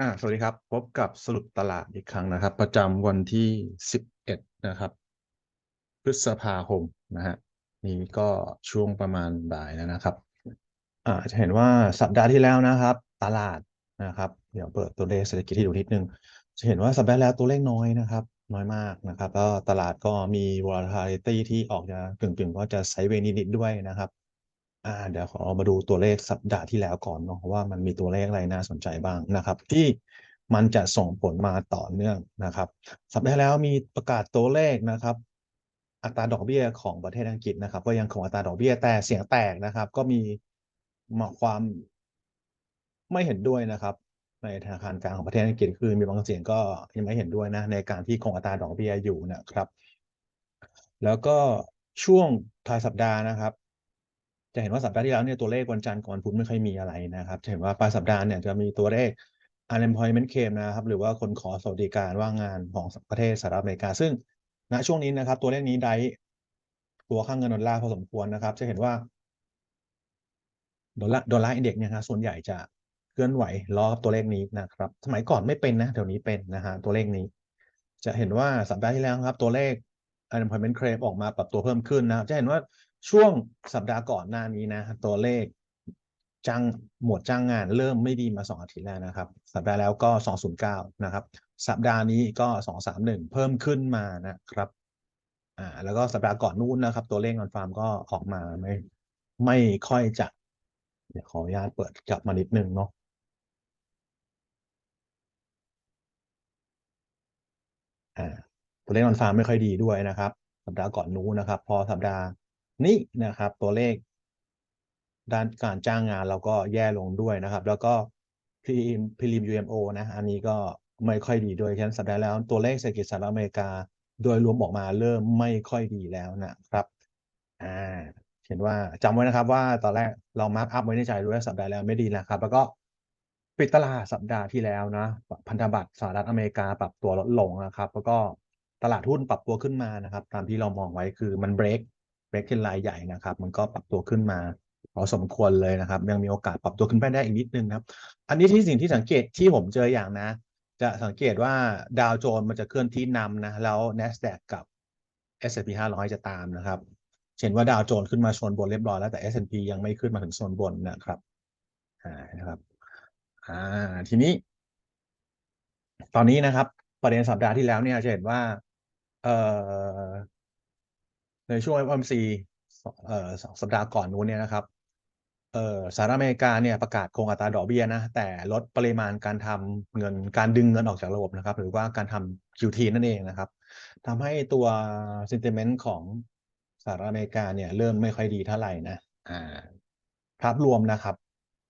อ่าสวัสดีครับ พบกับสรุปตลาดอีกครั้งนะครับ ประจำวันที่ 11 นะครับ พฤษภาคมนะฮะนี่ก็ช่วงประมาณบ่ายแล้วนะครับ อ่าจะเห็นว่าสัปดาห์ที่แล้วนะครับ ตลาดนะครับ เดี๋ยวเปิดตัวเลขเศรษฐกิจให้ดูนิดนึง จะเห็นว่าสัปดาห์แล้วตัวเลขน้อยนะครับ น้อยมากนะครับ แล้วตลาดก็มี volatility ที่ออกจะกึ่งๆก็จะไซเวนิดๆด้วยนะครับ อ่าเดี๋ยวขอมาดูตัวเลขสัปดาห์ที่แล้วก่อนเนาะว่ามันมีตัวเลขอะไรน่าสนใจบ้างนะครับ ที่มันจะส่งผลมาต่อเนื่องนะครับ สัปดาห์แล้วมีประกาศตัวเลขนะครับ อัตราดอกเบี้ยของประเทศอังกฤษนะครับ ก็ยังคงอัตราดอกเบี้ยแต่เสียงแตกนะครับ ก็มีมาความไม่เห็นด้วยนะครับ ในธนาคารกลางของประเทศอังกฤษคือมีบางเสียงก็ยังไม่เห็นด้วยนะในการที่คงอัตราดอกเบี้ยอยู่นะครับ แล้วก็ช่วงท้ายสัปดาห์นะครับ จะเห็นว่าสัปดาห์ที่แล้วเนี่ยตัวเลขวันจันทร์ก่อนพุธไม่ค่อยมีอะไรนะครับจะเห็นว่าปลายสัปดาห์เนี่ยจะมีตัวเลข unemployment claim นะครับหรือว่าคนขอสวัสดิการว่างงานของประเทศสหรัฐอเมริกา ซึ่งณช่วงนี้นะครับ ตัวเลขนี้ได้ตัวค่างเงินดอลลาร์พอสมควรนะครับ จะเห็นว่าดอลลาร์ดอลลาร์อินเด็กซ์เนี่ยครับส่วนใหญ่จะเคลื่อนไหวล้อกับตัวเลขนี้นะครับ สมัยก่อนไม่เป็นนะเดี๋ยวนี้เป็นนะฮะตัวเลขนี้ จะเห็นว่าสัปดาห์ที่แล้วครับ ตัวเลข unemployment claim ออกมาปรับตัวเพิ่มขึ้นนะครับจะเห็นว่า ช่วงสัปดาห์ก่อนหน้านี้นะ ตัวเลขจ้างหมวดจ้างงานเริ่มไม่ดีมา 2 อาทิตย์แล้วนะครับ สัปดาห์แล้วก็ 209 นะครับ สัปดาห์นี้ก็ 231 เพิ่มขึ้นมานะครับอ่าแล้วก็สัปดาห์ก่อนนู้นนะครับ ตัวเลขนอนฟาร์มก็ออกมาไม่ไม่ค่อยจะเดี๋ยวขออนุญาตเปิดกลับมานิดนึงเนาะอ่าตัวเลขนอนฟาร์มไม่ค่อยดีด้วยนะครับ สัปดาห์ก่อนนู้นนะครับ พอสัปดาห์ นี้นะครับ ตัวเลข ด้านการจ้างงานเราก็แย่ลงด้วยนะครับ แล้วก็พรีมพรีม UMO นะอันนี้ก็ไม่ค่อยดีด้วยฉะนั้นสัปดาห์แล้ว ตัวเลขเศรษฐกิจสหรัฐอเมริกา โดยรวมออกมาเริ่มไม่ค่อยดีแล้วนะครับอ่าเห็นว่าจำไว้นะครับว่าตอนแรกเรามาร์กอัพไว้ในใจรู้ว่าสัปดาห์แล้วไม่ดีนะครับ แล้วก็ปิดตลาดสัปดาห์ที่แล้วนะ พันธบัตรสหรัฐอเมริกาปรับตัวลดลงนะครับ แล้วก็ตลาดหุ้นปรับตัวขึ้นมานะครับ ตามที่เรามองไว้คือมันเบรก เบรกเป็นรายใหญ่นะครับ มันก็ปรับตัวขึ้นมาพอสมควรเลยนะครับ ยังมีโอกาสปรับตัวขึ้นไปได้อีกนิดนึงครับ อันนี้ที่สิ่งที่สังเกตที่ผมเจออย่างนะ จะสังเกตว่าดาวโจนส์มันจะเคลื่อนที่นำนะ แล้ว NASDAQ กับ S&P 500 จะตามนะครับเห็นว่าดาวโจนส์ขึ้นมาโซนบนเรียบร้อยแล้วแต่ S&P ยังไม่ขึ้นมาถึงโซนบนนะครับอ่านะครับอ่าทีนี้ ตอนนี้นะครับ ประเด็นสัปดาห์ที่แล้วเนี่ยจะเห็นว่า เอ่อ ในช่วง FOMC เอ่อสัปดาห์ก่อนนู้นเนี่ยนะครับเอ่อสหรัฐอเมริกาเนี่ยประกาศคงอัตราดอกเบี้ยนะ แต่ลดปริมาณการทำเงินการดึงเงินออกจากระบบนะครับ หรือว่าการทำ QT นั่นเองนะครับทำให้ตัว sentiment ของสหรัฐอเมริกาเนี่ยเริ่มไม่ค่อยดีเท่าไหร่นะอ่าภาพรวมนะครับ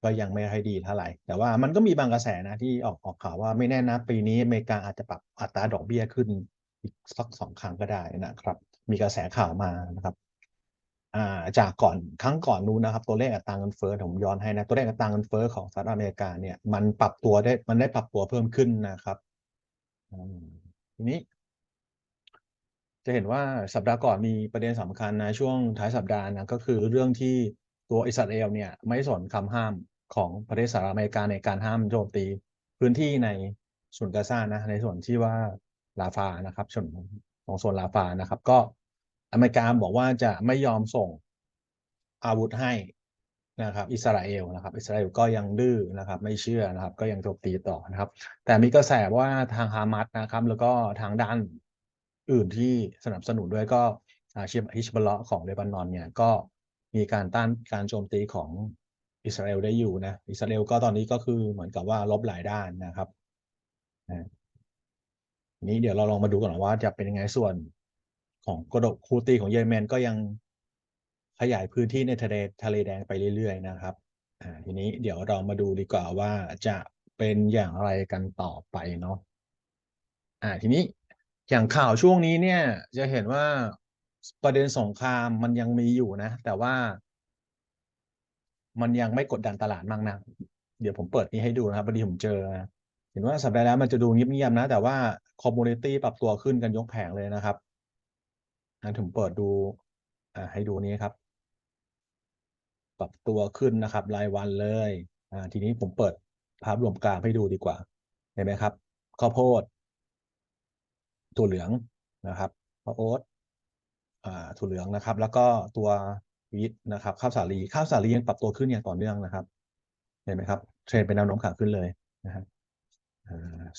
ก็ยังไม่ค่อยดีเท่าไหร่ แต่ว่ามันก็มีบางกระแสนะที่ออกออกข่าวว่าไม่แน่นะปีนี้อเมริกาอาจจะปรับอัตราดอกเบี้ยขึ้นอีกสักสองครั้งก็ได้นะครับ มีกระแสข่าวมานะครับาจากก่อนครั้งก่อนนู้นนะครับ ตัวเลขอัตราเงินเฟ้อผมย้อนให้นะตัวเลขอัตราเงินเฟ้อของสหรัฐอเมริกาเนี่ยมันปรับตัวได้มันได้ปรับตัวเพิ่มขึ้นนะครับทีนี้ จะเห็นว่าสัปดาห์ก่อนมีประเด็นสำคัญนะช่วงท้ายสัปดาห์นะก็คือเรื่องที่ตัวอิสราเอลเนี่ยไม่สนคำห้ามของประเทศสหรัฐอเมริกาในการห้ามโจมตีพื้นที่ในส่วนกาซานะในส่วนที่ว่าลาฟานะครับส่วน ของโซนลาฟานะครับ ก็อเมริกาบอกว่าจะไม่ยอมส่งอาวุธให้นะครับอิสราเอลนะครับ อิสราเอลก็ยังดื้อนะครับ ไม่เชื่อนะครับ ก็ยังโจมตีต่อนะครับ แต่มีกระแสว่าทางฮามาสนะครับ แล้วก็ทางด้านอื่นที่สนับสนุนด้วยก็อาชีพฮิชบอลของเลบานอนเนี่ยก็มีการต้านการโจมตีของอิสราเอลได้อยู่นะ อิสราเอลก็ตอนนี้ก็คือเหมือนกับว่าลบหลายด้านนะครับ นี้เดี๋ยวเราลองมาดูกันว่าจะเป็นยังไงส่วนของกระดกคูตีของเยอรมันก็ยังขยายพื้นที่ในทะเลทะเลแดงไปเรื่อย ๆ นะครับอ่าทีนี้เดี๋ยวเรามาดูดีกว่าว่าจะเป็นอย่างไรกันต่อไปเนาะอ่าทีนี้อย่างข่าวช่วงนี้เนี่ยจะเห็นว่าประเด็นสงครามมันยังมีอยู่นะ แต่ว่ามันยังไม่กดดันตลาดมากนะเดี๋ยวผมเปิดนี้ให้ดูนะครับพอดีผมเจอ เห็นว่าสัปดาห์แล้วมันจะดูเงียบๆนะ แต่ว่า คอมมูนิตี้ปรับตัวขึ้นกันยกแผงเลยนะครับนะผมเปิดดูอ่าให้ดูนี้ครับ ปรับตัวขึ้นนะครับ รายวันเลยอ่าทีนี้ผมเปิดภาพรวมกลางให้ดูดีกว่า เห็นไหมครับ ข้าวโพดถั่วเหลืองนะครับข้าวโอ๊ตถั่วเหลืองนะครับ แล้วก็ตัววีทนะครับ ข้าวสาลีข้าวสาลียังปรับตัวขึ้นอย่างต่อเนื่องนะครับ เห็นไหมครับ เทรนเป็นแนวโน้มขาขึ้นเลยนะครับ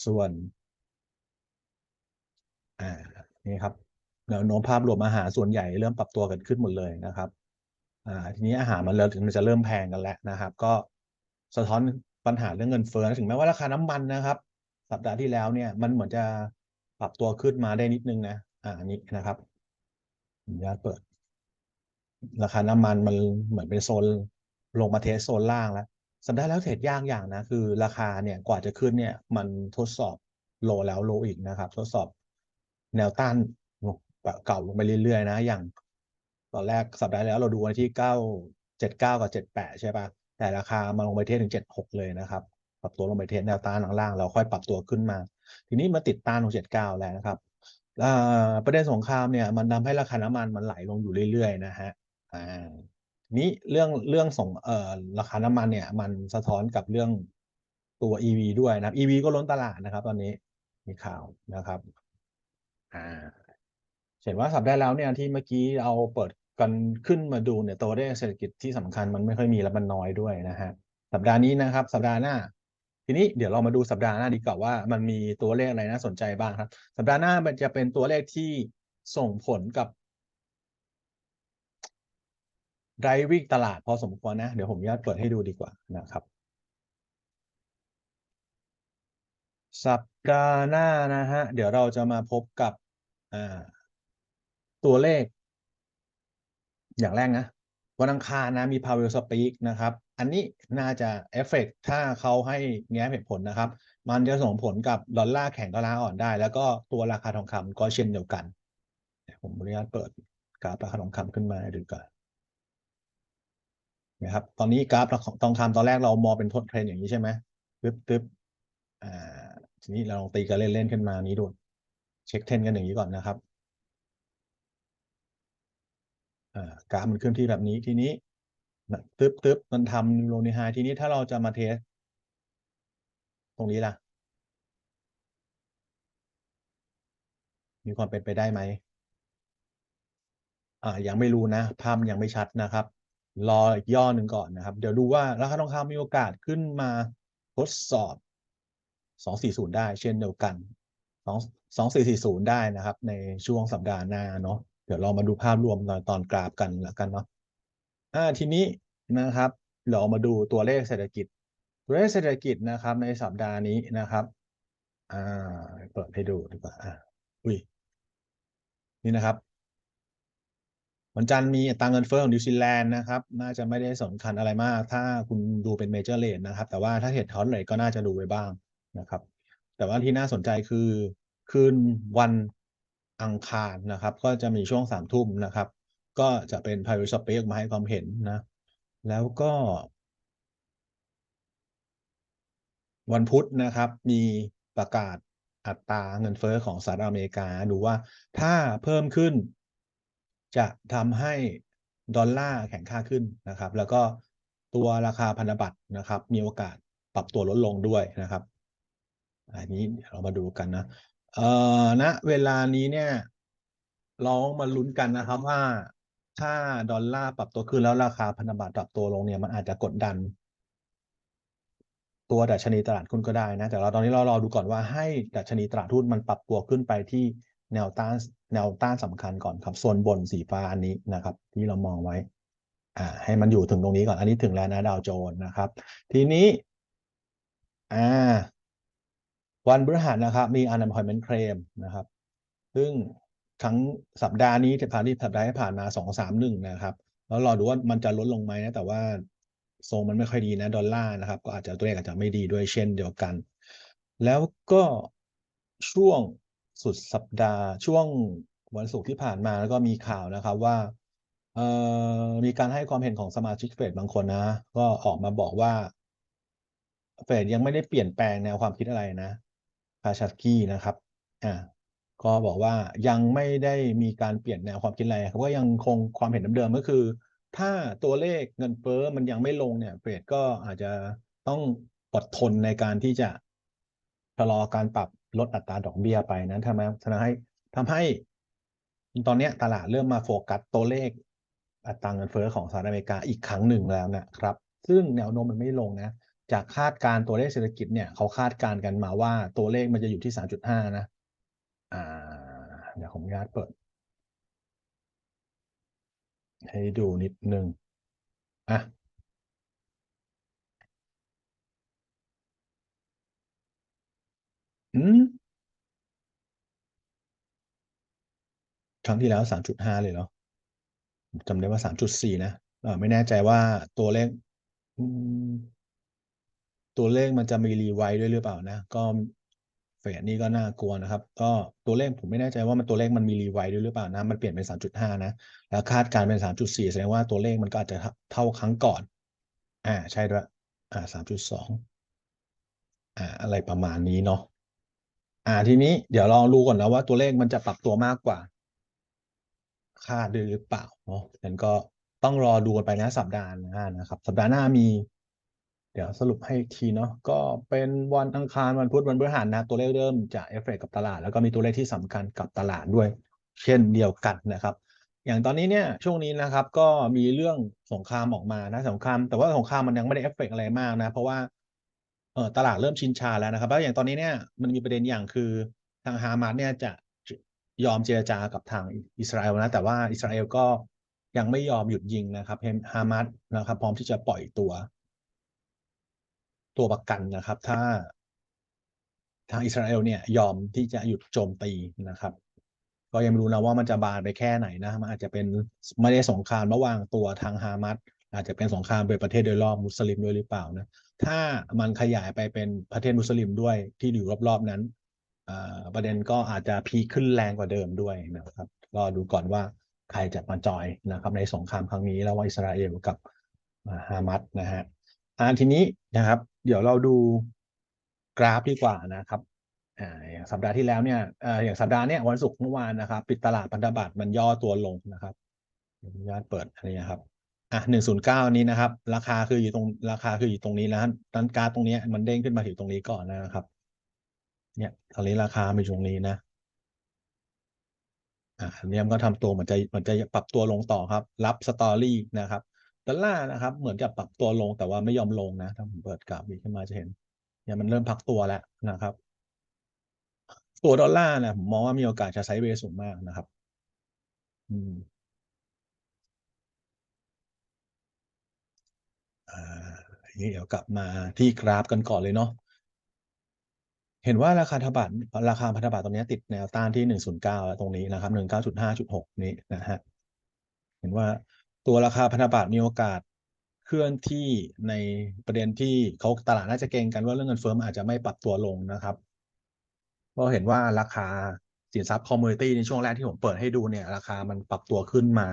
ส่วน นี่ครับแนวโน้มภาพรวมอาหารส่วนใหญ่เริ่มปรับตัวกันขึ้นหมดเลยนะครับอ่าทีนี้อาหารมันเริ่มมันจะเริ่มแพงกันแล้วนะครับ ก็สะท้อนปัญหาเรื่องเงินเฟ้อถึงแม้ว่าราคาน้ำมันนะครับ สัปดาห์ที่แล้วเนี่ยมันเหมือนจะปรับตัวขึ้นมาได้นิดนึงนะอ่านี้นะครับอนุญาตเปิด ราคาน้ำมันมันเหมือนเป็นโซนลงมาเทสโซนล่างแล้วสัปดาห์แล้วเทรดยากอย่างนะ คือราคาเนี่ยกว่าจะขึ้นเนี่ยมันทดสอบโลแล้วโลอีกนะครับ ทดสอบ แนวต้านเก่าลงไปเรื่อยๆ นะ อย่างตอนแรกสัปดาห์แล้วเราดูวันที่เก้าเจ็ดเก้ากับเจ็ดแปดใช่ปะแต่ราคามาลงไปเทสถึงเจ็ดหกเลยนะครับ ปรับตัวลงไปเทสแนวต้านล่างๆเราค่อยปรับตัวขึ้นมา ทีนี้มาติดต้านของเจ็ดเก้าแล้วนะครับประเด็นสงครามเนี่ยมันทำให้ราคาน้ำมันมันไหลลงอยู่เรื่อยๆ นะฮะอ่านี้เรื่องเรื่องส่งเอ่อราคาน้ำมันเนี่ย มันสะท้อนกับเรื่องตัว EV ด้วยนะ EV ก็ล้นตลาดนะครับ ตอนนี้มีข่าวนะครับ อ่าเห็นว่าสัปดาห์แล้วเนี่ยที่เมื่อกี้เอาเปิดกันขึ้นมาดูเนี่ยตัวเลขเศรษฐกิจที่สำคัญมันไม่ค่อยมีและมันน้อยด้วยนะฮะสัปดาห์นี้นะครับ สัปดาห์หน้า ทีนี้เดี๋ยวเรามาดูสัปดาห์หน้าดีกว่าว่ามันมีตัวเลขอะไรน่าสนใจบ้างครับ สัปดาห์หน้ามันจะเป็นตัวเลขที่ส่งผลกับ driving ตลาดพอสมควรนะ เดี๋ยวผมญาตเปิดให้ดูดีกว่านะครับ สัปดาห์หน้านะฮะ เดี๋ยวเราจะมาพบกับ ตัวเลข อย่างแรกนะ วันอังคารนะมี Powell Speak นะครับ อันนี้น่าจะเอฟเฟกถ้าเขาให้แง้เหตุผลนะครับ มันจะส่งผลกับดอลลาร์แข็งดอลลาร์อ่อนได้ แล้วก็ตัวราคาทองคำก็เช่นเดียวกัน ผมอนุญาตเปิดกราฟราคาทองคำขึ้นมาดูก่อนนะครับ ตอนนี้กราฟทองคำตอนแรกเรามองเป็นทดเทรนอย่างนี้ใช่ไหมตึ๊บตึ๊บอ่าทีนี้เราลองตีกันเล่นๆขึ้นมานี้ดู เช็คเทรนกันอย่างนี้ก่อนนะครับอ่ากราฟมันขึ้นที่แบบนี้ทีนี้ตึ๊บตึ๊บมันทำโลนิไฮทีนี้ถ้าเราจะมาเทส ตรงนี้ล่ะ มีความเป็นไปได้ไหมอ่ายังไม่รู้นะ ภาพยังไม่ชัดนะครับ รออีกย่อหนึ่งก่อนนะครับ เดี๋ยวดูว่าราคาทองคำมีโอกาสขึ้นมาทดสอบ 240 ได้เช่นเดียวกัน2 2440 ได้นะครับ ในช่วงสัปดาห์หน้าเนาะเดี๋ยวเรามาดูภาพรวมตอนตอนกราฟกันแล้วกันเนาะอ่าทีนี้นะครับ เรามาดูตัวเลขเศรษฐกิจ ตัวเลขเศรษฐกิจนะครับในสัปดาห์นี้นะครับอ่าเปิดให้ดูดีกว่าอ่าอุ้ยนี่นะครับวันจันทร์มีอัตราเงินเฟ้อของนิวซีแลนด์นะครับ น่าจะไม่ได้สำคัญอะไรมาก ถ้าคุณดูเป็นเมเจอร์เรทนะครับ แต่ว่าถ้าเห็ดทอนเลยก็น่าจะดูไว้บ้างนะครับ แต่ว่าที่น่าสนใจคือ คืนวันอังคารนะครับ ก็จะมีช่วงสามทุ่มนะครับ ก็จะเป็น Private Space มาให้ความเห็นนะ แล้วก็ วันพุธนะครับ มีประกาศอัตราเงินเฟ้อของสหรัฐอเมริกา ดูว่าถ้าเพิ่มขึ้น จะทำให้ดอลลาร์แข็งค่าขึ้นนะครับ แล้วก็ตัวราคาพันธบัตรนะครับ มีโอกาสปรับตัวลดลงด้วยนะครับ อันนี้เรามาดูกันนะ เอ่อณนะเวลานี้เนี่ยลองมาลุ้นกันนะครับว่า ถ้าดอลลาร์ปรับตัวขึ้นแล้วราคาพันธบัตรปรับตัวลงเนี่ยมันอาจจะกดดัน ตัวดัชนีตลาดหุ้นก็ได้นะ แต่เราตอนนี้เรารอดูก่อนว่าให้ดัชนีตลาดหุ้นมันปรับตัวขึ้นไปที่แนวต้านแนวต้านสำคัญก่อนครับโซนบนสีฟ้าอันนี้นะครับ ที่เรามองไว้ อ่า ให้มันอยู่ถึงตรงนี้ก่อนอันนี้ถึงแล้วนะดาวโจนส์นะครับ ทีนี้ อ่า วันพฤหัสนะครับมี unemployment claim นะครับ ซึ่งทั้งสัปดาห์นี้ที่ผ่านที่สัปดาห์ที่ผ่านมาสองสามหนึ่งนะครับ แล้วรอดูว่ามันจะลดลงไหมนะแต่ว่าทรงมันไม่ค่อยดีนะดอลลาร์นะครับ ก็อาจจะตัวเลขอาจจะไม่ดีด้วยเช่นเดียวกัน แล้วก็ช่วงสุดสัปดาห์ช่วงวันศุกร์ที่ผ่านมาแล้วก็มีข่าวนะครับว่าเอ่อมีการให้ความเห็นของสมาชิกเฟดบางคนนะ ก็ออกมาบอกว่าเฟดยังไม่ได้เปลี่ยนแปลงแนวความคิดอะไรนะ คาชากี้นะครับอ่าก็บอกว่ายังไม่ได้มีการเปลี่ยนแนวความคิดอะไรเขาก็ยังคงความเห็นเดิมๆก็คือ ถ้าตัวเลขเงินเฟ้อมันยังไม่ลงเนี่ยเฟดก็อาจจะต้องอดทนในการที่จะชะลอการปรับลดอัตราดอกเบี้ยไปนั้นทำให้ทำให้ทำให้ตอนนี้ตลาดเริ่มมาโฟกัสตัวเลขอัตราเงินเฟ้อของสหรัฐอเมริกาอีกครั้งหนึ่งแล้วนะครับ ซึ่งแนวโน้มมันไม่ลงนะ จากคาดการ์ตัวเลขเศรษฐกิจเนี่ยเขาคาดการกันมาว่าตัวเลขมันจะอยู่ที่3.5นะ อ่า เดี๋ยวผมอนุญาตเปิด ให้ดูนิดนึงอะอืมครั้งที่แล้ว3.5เลยเหรอจำได้ว่า3.4นะเออไม่แน่ใจว่าตัวเลข ตัวเลขมันจะมีรีไวด้วยหรือเปล่านะ ก็เฟดนี่ก็น่ากลัวนะครับ ก็ตัวเลขผมไม่แน่ใจว่ามันตัวเลขมันมีรีไวด้วยหรือเปล่านะ มันเปลี่ยนเป็น3.5นะ แล้วคาดการณ์เป็น3.4แสดงว่าตัวเลขมันก็อาจจะเท่าครั้งก่อน อ่า ใช่ด้วย อ่า3.2อ่า อะไรประมาณนี้เนาะ อ่า ทีนี้เดี๋ยวลองดูก่อนนะว่าตัวเลขมันจะปรับตัวมากกว่าคาดหรือเปล่าเนาะงั้นก็ต้องรอดูกันไปนะสัปดาห์หน้านะครับ สัปดาห์หน้ามี เดี๋ยวสรุปให้อีกทีเนาะก็เป็นวันอังคารวันพุธวันพฤหัสนะตัวเลขเริ่มจะเอฟเฟกกับตลาด แล้วก็มีตัวเลขที่สำคัญกับตลาดด้วย เช่นเดียวกันนะครับ อย่างตอนนี้เนี่ยช่วงนี้นะครับก็มีเรื่องสงครามออกมานะสงคราม แต่ว่าสงครามมันยังไม่ได้เอฟเฟกอะไรมากนะ เพราะว่าเออตลาดเริ่มชินชาแล้วนะครับแล้วอย่างตอนนี้เนี่ยมันมีประเด็นอย่างคือทางฮามาสเนี่ยจะยอมเจรจากับทางอิสราเอลนะ แต่ว่าอิสราเอลก็ยังไม่ยอมหยุดยิงนะครับฮามาสนะครับ พร้อมที่จะปล่อยตัว ตัวประกันนะครับ ถ้าทางอิสราเอลเนี่ยยอมที่จะหยุดโจมตีนะครับ ก็ยังไม่รู้นะว่ามันจะบานไปแค่ไหนนะมันอาจจะเป็นไม่ได้สงครามระหว่างตัวทางฮามาสอาจจะเป็นสงครามเป็นประเทศโดยรอบมุสลิมด้วยหรือเปล่านะถ้ามันขยายไปเป็นประเทศมุสลิมด้วยที่อยู่รอบๆนั้นประเด็นก็อาจจะพีขึ้นแรงกว่าเดิมด้วยนะครับก็ดูก่อนว่าใครจะมาจอยนะครับ ในสงครามครั้งนี้ระหว่างอิสราเอลกับฮามาสนะฮะอ่าทีนี้นะครับ เดี๋ยวเราดูกราฟดีกว่านะครับอ่าอย่างสัปดาห์ที่แล้วเนี่ยอ่าอย่างสัปดาห์เนี้ยวันศุกร์เมื่อวานนะครับ ปิดตลาดพันธบัตรมันย่อตัวลงนะครับอนุญาตเปิดอันนี้นะครับอะหนึ่งศูนย์เก้านี้นะครับ ราคาคืออยู่ตรงราคาคืออยู่ตรงนี้แล้วดันการตรงนี้มันเด้งขึ้นมาถึงตรงนี้ก่อนนะครับ เนี่ยตอนนี้ราคามาอยู่ตรงนี้นะอ่าเนี่ยมันก็ทำตัวเหมือนจะเหมือนจะปรับตัวลงต่อครับ รับสตอรี่นะครับ ดอลลาร์นะครับ เหมือนจะปรับตัวลงแต่ว่าไม่ยอมลงนะ ถ้าผมเปิดกราฟอีกขึ้นมาจะเห็นเนี่ยมันเริ่มพักตัวแล้วนะครับ ตัวดอลลาร์นี่ยผมมองว่ามีโอกาสจะไซด์เวย์สูงมากนะครับ อืมอ่าเดี๋ยวกลับมาที่กราฟกันก่อนเลยเนาะ เห็นว่าราคาธบัตรราคาพันธบัตรตรงนี้ติดแนวต้านที่หนึ่งศูนย์เก้าตรงนี้นะครับหนึ่งเก้าจุดห้าจุดหกนี้นะฮะ เห็นว่า ตัวราคาพันธบัตรมีโอกาสเคลื่อนที่ในประเด็นที่เขาตลาดน่าจะเก่งกันว่าเรื่องเงินเฟ้ออาจจะไม่ปรับตัวลงนะครับเพราะเห็นว่าราคาสินทรัพย์คอมมูนิตี้ในช่วงแรกที่ผมเปิดให้ดูเนี่ยราคามันปรับตัวขึ้นมา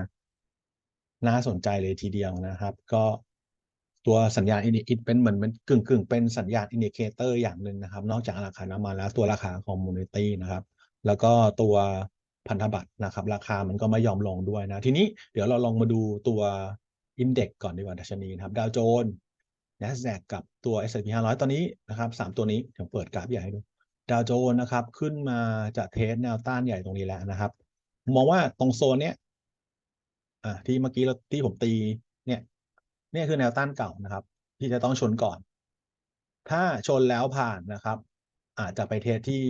น่าสนใจเลยทีเดียวนะครับ ก็ตัวสัญญาณอินดิเป็นเหมือนเป็นกึ่งกึ่งเป็นสัญญาณอินดิเคเตอร์อย่างหนึ่งนะครับ นอกจากราคาน้ำมันแล้วตัวราคาคอมมูนิตี้นะครับ แล้วก็ตัว พันธบัตรนะครับ ราคามันก็ไม่ยอมลงด้วยนะ ทีนี้เดี๋ยวเราลองมาดูตัวอินเด็กก่อนดีกว่าดัชนีนะครับดาวโจนส์ NASDAQ กับตัว S&P 500 ตอนนี้นะครับสามตัวนี้เดี๋ยวเปิดกราฟใหญ่ให้ดูดาวโจนส์นะครับขึ้นมาจะเทสแนวต้านใหญ่ตรงนี้แล้วนะครับ มองว่าตรงโซนเนี้ยอ่าที่เมื่อกี้เราที่ผมตีเนี่ยนี่คือแนวต้านเก่านะครับ ที่จะต้องชนก่อน ถ้าชนแล้วผ่านนะครับ อาจจะไปเทสที่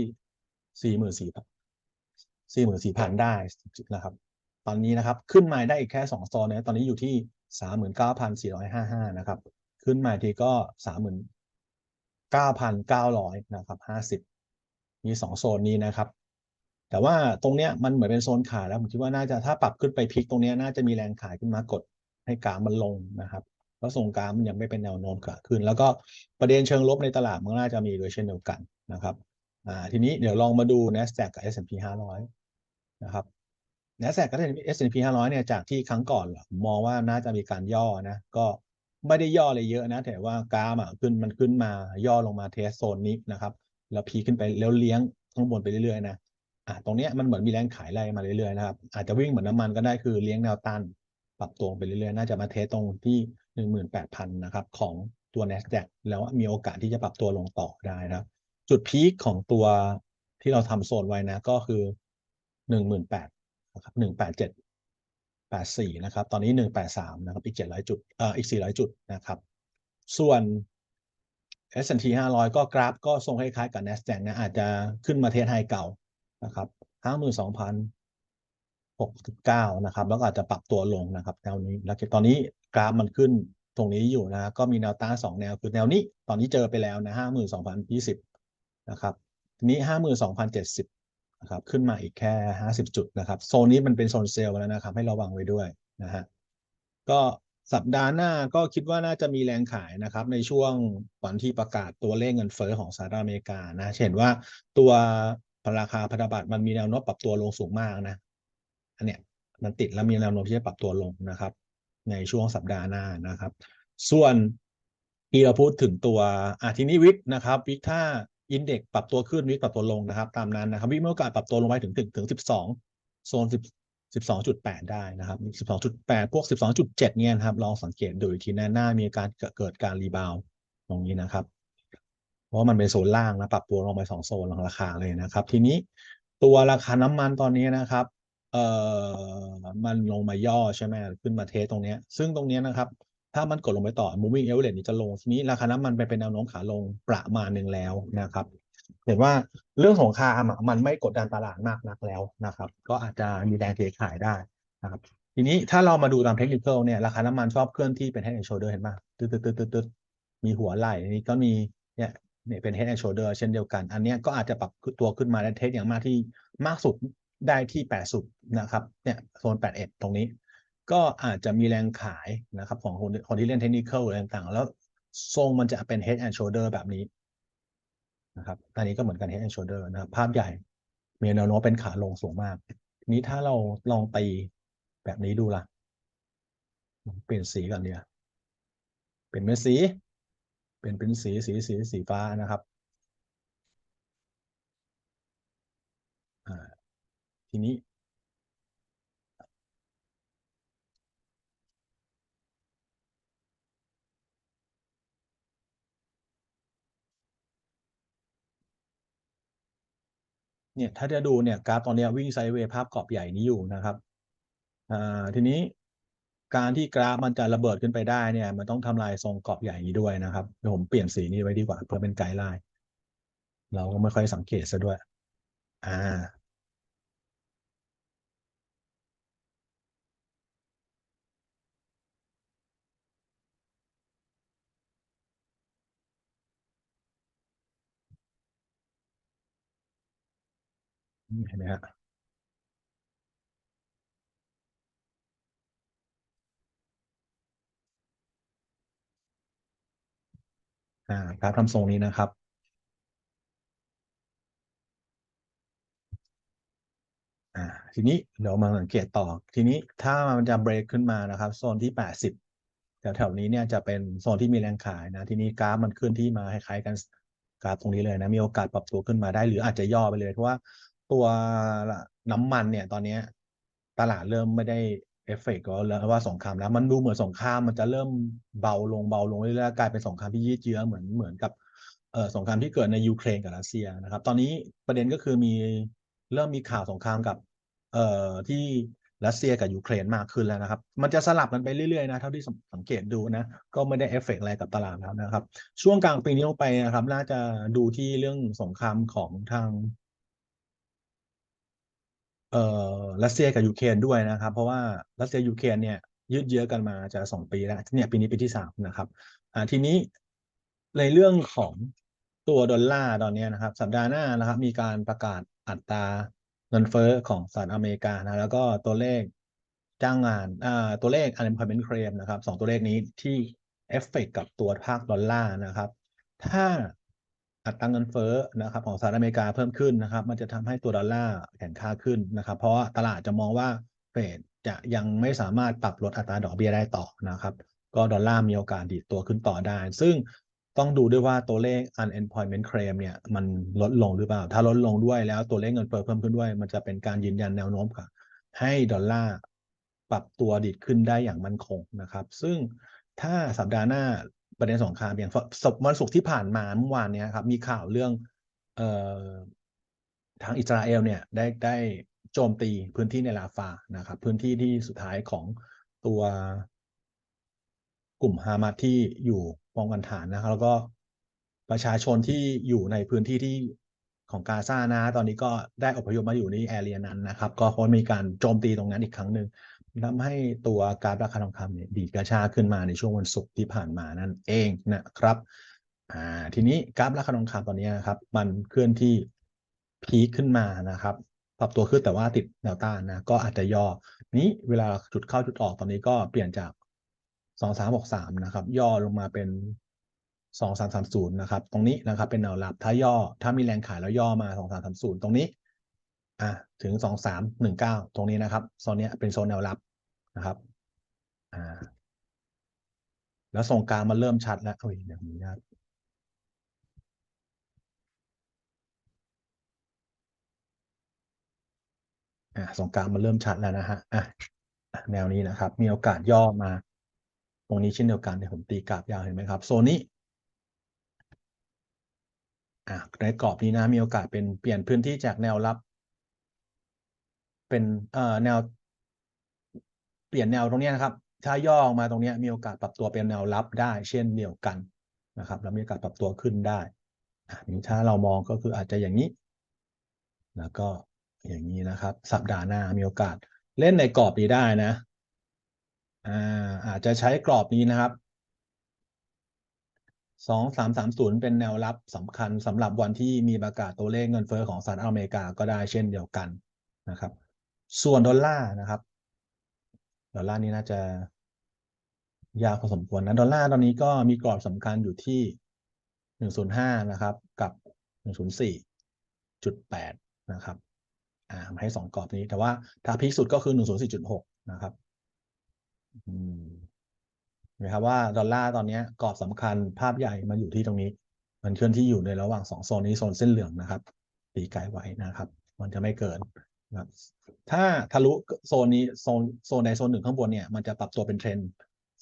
สี่หมื่นสี่ สี่หมื่นสี่พันได้นะครับ ตอนนี้นะครับขึ้นมาได้อีกแค่สองโซนนะตอนนี้อยู่ที่สามหมื่นเก้าพันสี่ร้อยห้าห้านะครับ ขึ้นมาทีก็สามหมื่นเก้าพันเก้าร้อยนะครับห้าสิบมีสองโซนนี้นะครับ แต่ว่าตรงเนี้ยมันเหมือนเป็นโซนขายแล้วผมคิดว่าน่าจะถ้าปรับขึ้นไปพิกตรงเนี้ยน่าจะมีแรงขายขึ้นมากดให้กราฟมันลงนะครับเพราะส่งกราฟมันยังไม่เป็นแนวโน้มขาขึ้น แล้วก็ประเด็นเชิงลบในตลาดมันน่าจะมีโดยเช่นเดียวกันนะครับอ่าทีนี้เดี๋ยวลองมาดู NASDAQ กับ S&P 500 นะครับ NASDAQ กับ S&P 500 เนี่ยจากที่ครั้งก่อนมองว่าน่าจะมีการย่อนะ ก็ไม่ได้ย่อเลยเยอะนะ แต่ว่ากราฟอะขึ้นมันขึ้นมาย่อลงมาเทสโซนนี้นะครับ แล้วพีขึ้นไปแล้วเลี้ยงข้างบนไปเรื่อยๆนะอ่าตรงนี้มันเหมือนมีแรงขายไล่มาเรื่อยๆนะครับ อาจจะวิ่งเหมือนน้ำมันก็ได้คือเลี้ยงแนวต้านปรับตัวไปเรื่อยๆ น่าจะมาเทสตรงที่ 18,000 นะครับ ของตัว NASDAQ แล้วมีโอกาสที่จะปรับตัวลงต่อได้นะครับ จุจุดพีคของตัวที่เราทำโซนไว้นะ ก็คือ หนึ่งหมื่นแปดนะครับหนึ่งแปดเจ็ดแปดสี่นะครับ ตอนนี้หนึ่งแปดสามนะครับ อีกเจ็ดร้อยจุดเอ่ออีกสี่ร้อยจุดนะครับ ส่วน S&P 500 ก็กราฟก็ทรงคล้ายๆกับ NASDAQ นะอาจจะขึ้นมาเทสไฮเก่านะครับ52,069นสองพันหกสิบเก้านะครับ แล้วก็อาจจะปรับตัวลงนะครับแนวนี้แล้วตอนนี้กราฟมันขึ้นตรงนี้อยู่นะก็มีแนวต้านสองแนวคือแนวนี้ ตอนนี้เจอไปแล้วนะ52,020นสองพันยี่สิบนะครับทีนี้52,070นสองพันเจ็ดสิบะครับขึ้นมาอีกแค่ 50 จุดนะครับ โซนนี้มันเป็นโซนเซลล์แล้วนะครับ ให้ระวังไว้ด้วยนะฮะก็สัปดาห์หน้าก็คิดว่าน่าจะมีแรงขายนะครับ ในช่วงวันที่ประกาศตัวเลขเงินเฟ้อของสหรัฐอเมริกานะเห็นว่าตัวราคาพันธบัตรมันมีแนวโน้มปรับตัวลงสูงมากนะอันเนี้ยมันติดแล้วมีแนวโน้มที่จะปรับตัวลงนะครับ ในช่วงสัปดาห์หน้านะครับ ส่วนที่เราพูดถึงตัวอาทีนี้วิกนะครับวิกถ้า อินเด็กปรับตัวขึ้นวิกปรับตัวลงนะครับ ตามนั้นนะครับวิกมีโอกาสปรับตัวลงไปถึงถึงถึงสิบสองโซนสิบสิบสองจุดแปดได้นะครับสิบสองจุดแปดพวกสิบสองจุดเจ็ดเนี่ยนะครับ ลองสังเกตดูอีกทีนะหน้ามีการเกิดการรีบาวตรงนี้นะครับ เพราะมันเป็นโซนล่างนะปรับตัวลงไปสองโซนของราคาเลยนะครับ ทีนี้ตัวราคาน้ำมันตอนนี้นะครับ เอ่อ มันลงมาย่อใช่ไหมขึ้นมาเทสตรงนี้ ซึ่งตรงนี้นะครับ ถ้ามันกดลงไปต่อ moving average นี่จะลงทีนี้ราคาน้ำมันไปเป็นแนวโน้มขาลงประมาณหนึ่งแล้วนะครับ เห็นว่าเรื่องสงครามมันไม่กดดันตลาดมากนักแล้วนะครับ ก็อาจจะมีแรงเทขายได้นะครับ ทีนี้ถ้าเรามาดูตามเทคนิคเนี่ยราคาน้ำมันชอบเคลื่อนที่เป็น head and shoulder เห็นไหมตึ๊ดตึ๊ดตึ๊ดตึ๊ดมีหัวไหล่นี้ก็มีเนี่ยเนี่ยเป็น head and shoulder เช่นเดียวกัน อันนี้ก็อาจจะปรับตัวขึ้นมาได้เทสอย่างมากที่มากสุดได้ที่8สุดนะครับ เนี่ยโซน 81 ตรงนี้ ก็อาจจะมีแรงขายนะครับของคนคนที่เล่นเทคนิคอะไรต่างๆ แล้วทรงมันจะเป็น head and shoulder แบบนี้นะครับอันนี้ก็เหมือนกัน head and shoulder นะครับ ภาพใหญ่มีแนวโน้มเป็นขาลงสูงมากทีนี้ถ้าเราลองตีแบบนี้ดูล่ะ เปลี่ยนสีกันเนี่ยเป็นเม็ดสี เป็นเป็นสีสีสีสีฟ้านะครับทีนี้ เนี่ยถ้าจะดูเนี่ยกราฟตอนนี้วิ่งไซด์เวย์ภาพกรอบใหญ่นี้อยู่นะครับอ่าทีนี้การที่กราฟมันจะระเบิดขึ้นไปได้เนี่ย มันต้องทำลายทรงกรอบใหญ่นี้ด้วยนะครับเดี๋ยวผมเปลี่ยนสีนี้ไว้ดีกว่าเพื่อเป็นไกด์ไลน์เราก็ไม่ค่อยสังเกตซะด้วย อ่า เห็นไหมฮะอ่ากราฟทำทรงนี้นะครับ อ่า ทีนี้เดี๋ยวมาสังเกตต่อ ทีนี้ถ้ามันจะเบรกขึ้นมานะครับ โซนที่แปดสิบแถวๆนี้เนี่ยจะเป็นโซนที่มีแรงขายนะ ทีนี้กราฟมันขึ้นที่มาคล้ายๆกันกราฟตรงนี้เลยนะ มีโอกาสปรับตัวขึ้นมาได้ หรืออาจจะย่อไปเลย เพราะว่า ตัวน้ำมันเนี่ยตอนนี้ตลาดเริ่มไม่ได้เอฟเฟกต์แล้วว่าสงครามแล้วมันดูเหมือนสงครามมันจะเริ่มเบาลงเบาลงเรื่อยๆกลายเป็นสงครามที่ยืดเยื้อเหมือนเหมือนกับเอ่อสงครามที่เกิดในยูเครนกับรัสเซียนะครับ ตอนนี้ประเด็นก็คือมีเริ่มมีข่าวสงครามกับเอ่อที่รัสเซียกับยูเครนมากขึ้นแล้วนะครับ มันจะสลับกันไปเรื่อยๆนะเท่าที่สังเกตดูนะก็ไม่ได้เอฟเฟกอะไรกับตลาดแล้วนะครับ ช่วงกลางปีนี้ไปนะครับ น่าจะดูที่เรื่องสงครามของทาง เอ่อรัสเซียกับยูเครนด้วยนะครับ เพราะว่ารัสเซียยูเครนเนี่ยยืดเยื้อกันมาจะสองปีแล้วเนี่ยปีนี้ปีที่สามนะครับอ่าทีนี้ในเรื่องของตัวดอลลาร์ตอนนี้นะครับ สัปดาห์หน้านะครับ มีการประกาศอัตราเงินเฟ้อของสหรัฐอเมริกานะแล้วก็ตัวเลขจ้างงานอ่าตัวเลข unemployment claim นะครับสองตัวเลขนี้ที่เอฟเฟกกับตัวภาคดอลลาร์นะครับ ถ้า อัตราเงินเฟ้อนะครับของสหรัฐอเมริกาเพิ่มขึ้นนะครับ มันจะทำให้ตัวดอลลาร์แข็งค่าขึ้นนะครับ เพราะว่าตลาดจะมองว่าเฟดจะยังไม่สามารถปรับลดอัตราดอกเบี้ยได้ต่อนะครับ ก็ดอลลาร์มีโอกาสดีดตัวขึ้นต่อได้ ซึ่งต้องดูด้วยว่าตัวเลข unemployment claim เนี่ยมันลดลงหรือเปล่า ถ้าลดลงด้วยแล้วตัวเลขเงินเฟ้อเพิ่มขึ้นด้วย มันจะเป็นการยืนยันแนวโน้มค่ะ ให้ดอลลาร์ปรับตัวดีดขึ้นได้อย่างมั่นคงนะครับ ซึ่งถ้าสัปดาห์หน้า ประเด็นสงครามอย่างศพวันศุกร์ที่ผ่านมาเมื่อวานเนี้ยครับ มีข่าวเรื่องเอ่อทางอิสราเอลเนี่ยได้ได้โจมตีพื้นที่ในลาฟานะครับ พื้นที่ที่สุดท้ายของตัวกลุ่มฮามาสที่อยู่ป้องกันฐานนะครับ แล้วก็ประชาชนที่อยู่ในพื้นที่ที่ของกาซานะ ตอนนี้ก็ได้อพยพมาอยู่ในแอเรียนั้นนะครับ ก็เพราะมีการโจมตีตรงนั้นอีกครั้งหนึ่ง ทำให้ตัวกราฟราคาทองคำเนี่ยดีดกระชากขึ้นมาในช่วงวันศุกร์ที่ผ่านมานั่นเองนะครับอ่าทีนี้กราฟราคาทองคำตอนนี้นะครับ มันเคลื่อนที่พีคขึ้นมานะครับ ปรับตัวขึ้นแต่ว่าติดแนวต้านนะก็อาจจะย่อ นี้เวลาจุดเข้าจุดออกตอนนี้ก็เปลี่ยนจากสองสามหกสามนะครับ ย่อลงมาเป็นสองสามสามศูนย์นะครับ ตรงนี้นะครับเป็นแนวรับถ้าย่อถ้ามีแรงขายแล้วย่อมาสองสามสามศูนย์ตรงนี้ อะถึงสองสามหนึ่งเก้าตรงนี้นะครับโซนนี้เป็นโซนแนวรับนะครับอ่าแล้วทรงกลางมันเริ่มชัดแล้วโอ้ยเดี๋ยวนี้นะอ่าทรงกลางมันเริ่มชัดแล้วนะฮะอะแนวนี้นะครับ มีโอกาสย่อมา ตรงนี้เช่นเดียวกันเดี๋ยวผมตีกราฟยาวเห็นไหมครับ โซนนี้อะในกรอบนี้นะมีโอกาสเป็นเปลี่ยนพื้นที่จากแนวรับ เป็นเอ่อแนว เปลี่ยนแนวตรงนี้นะครับ ถ้าย่อออกมาตรงนี้มีโอกาสปรับตัวเป็นแนวรับได้ เช่นเดียวกันนะครับแล้วมีโอกาสปรับตัวขึ้นได้นี่ถ้าเรามองก็คืออาจจะอย่างนี้ แล้วก็อย่างนี้นะครับ สัปดาห์หน้ามีโอกาสเล่นในกรอบนี้ได้นะอ่าอาจจะใช้กรอบนี้นะครับสองสามสามศูนย์เป็นแนวรับสำคัญสำหรับวันที่มีประกาศตัวเลขเงินเฟ้อของสหรัฐอเมริกาก็ได้เช่นเดียวกันนะครับ ส่วนดอลลาร์นะครับ ดอลลาร์นี้น่าจะ ยากพอสมควรนะ ดอลลาร์ตอนนี้ก็มีกรอบสำคัญอยู่ที่หนึ่งศูนย์ห้านะครับ กับหนึ่งศูนย์สี่จุดแปดนะครับ อ่าให้สองกรอบนี้ แต่ว่าถ้าพีคสุดก็คือหนึ่งศูนย์สี่จุดหกนะครับอืมนะครับว่าดอลลาร์ตอนนี้กรอบสำคัญภาพใหญ่มันอยู่ที่ตรงนี้ มันเคลื่อนที่อยู่ในระหว่างสองโซนนี้โซนเส้นเหลืองนะครับตีไกลไว้นะครับ มันจะไม่เกิน นะครับถ้าทะลุโซนนี้โซนโซนใดโซนหนึ่งข้างบนเนี่ยมันจะปรับตัวเป็นเทรนด์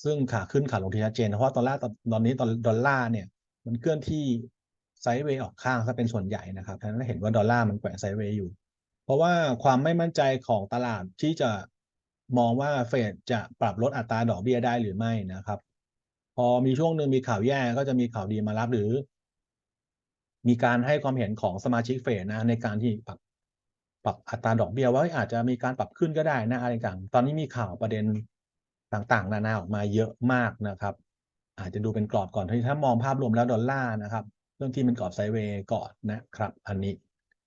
ซึ่งขาขึ้นขาลงที่ชัดเจน เพราะว่าตอนแรกตอนนี้ตอนดอลลาร์เนี่ย มันเคลื่อนที่ไซด์เวย์ออกข้างซะเป็นส่วนใหญ่นะครับฉะนั้นเห็นว่าดอลลาร์มันแกว่งไซด์เวย์อยู่ เพราะว่าความไม่มั่นใจของตลาดที่จะมองว่าเฟดจะปรับลดอัตราดอกเบี้ยได้หรือไม่นะครับ พอมีช่วงหนึ่งมีข่าวแย่ก็จะมีข่าวดีมารับหรือ มีการให้ความเห็นของสมาชิกเฟดนะในการที่ปรับ ปรับอัตราดอกเบี้ยว่าอาจจะมีการปรับขึ้นก็ได้นะอะไรต่างตอนนี้มีข่าวประเด็นต่างๆ นานาออกมาเยอะมากนะครับ อาจจะดูเป็นกรอบก่อนทีถ้ามองภาพรวมแล้วดอลลาร์นะครับเรื่องที่มันกรอบไซด์เวย์ก่อนนะครับ อันนี้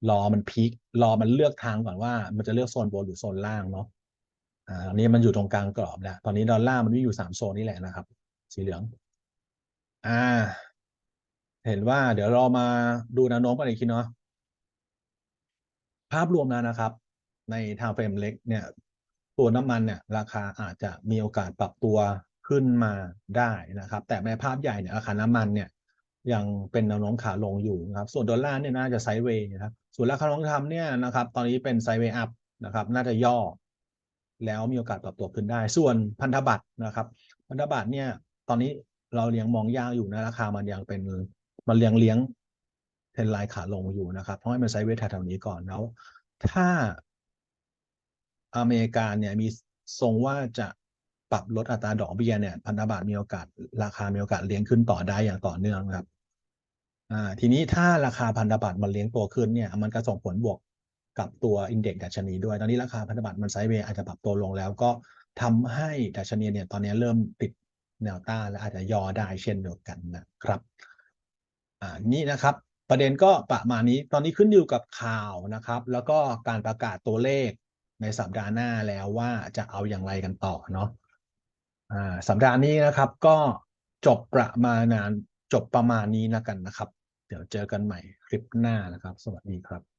รอมันพีครอมันเลือกทางก่อนว่า มันจะเลือกโซนบนหรือโซนล่างเนาะอ่าอันนี้มันอยู่ตรงกลางกรอบแล้วตอนนี้ดอลลาร์มันวิ่งอยู่สามโซนนี่แหละนะครับ สีเหลือง อ่า เห็นว่าเดี๋ยวเรามาดูแนวโน้มกันอีกทีเนาะ ภาพรวมแล้วนะครับ ในทางเฟรมเล็กเนี่ยตัวน้ำมันเนี่ยราคาอาจจะมีโอกาสปรับตัวขึ้นมาได้นะครับ แต่ในภาพใหญ่เนี่ยราคาน้ำมันเนี่ยยังเป็นแนวโน้มขาลงอยู่นะครับ ส่วนดอลลาร์เนี่ยน่าจะไซด์เวย์นะครับ ส่วนราคาทองคำเนี่ยนะครับ ตอนนี้เป็นไซด์เวย์อัพนะครับ น่าจะย่อ แล้วมีโอกาสปรับตัวขึ้นได้ ส่วนพันธบัตรนะครับ พันธบัตรเนี่ย ตอนนี้เราเลี้ยงมองยากอยู่นะ ราคามันยังเป็นมันเลี้ยงเลี้ยง เทรนไลน์ขาลงอยู่นะครับ เพราะให้มันไซด์เวย์แถวนี้ก่อนแล้ว ถ้าอเมริกาเนี่ยมีทรงว่าจะปรับลดอัตราดอกเบี้ยเนี่ยพันธบัตรมีโอกาสราคามีโอกาสเลี้ยงขึ้นต่อได้อย่างต่อเนื่องครับอ่าทีนี้ถ้าราคาพันธบัตรมันเลี้ยงตัวขึ้นเนี่ย มันก็ส่งผลบวกกับตัวอินเด็กซ์ดัชนีด้วย ตอนนี้ราคาพันธบัตรมันไซด์เวย์อาจจะปรับตัวลงแล้วก็ทำให้ดัชนีเนี่ยตอนนี้เริ่มติดแนวต้านและอาจจะย่อได้เช่นเดียวกันนะครับ อ่านี่นะครับ ประเด็นก็ประมาณนี้ ตอนนี้ขึ้นอยู่กับข่าวนะครับ แล้วก็การประกาศตัวเลขในสัปดาห์หน้าแล้วว่าจะเอาอย่างไรกันต่อเนาะสัปดาห์นี้นะครับ ก็จบประมาณนานจบประมาณนี้นะกันนะครับ เดี๋ยวเจอกันใหม่คลิปหน้านะครับ สวัสดีครับ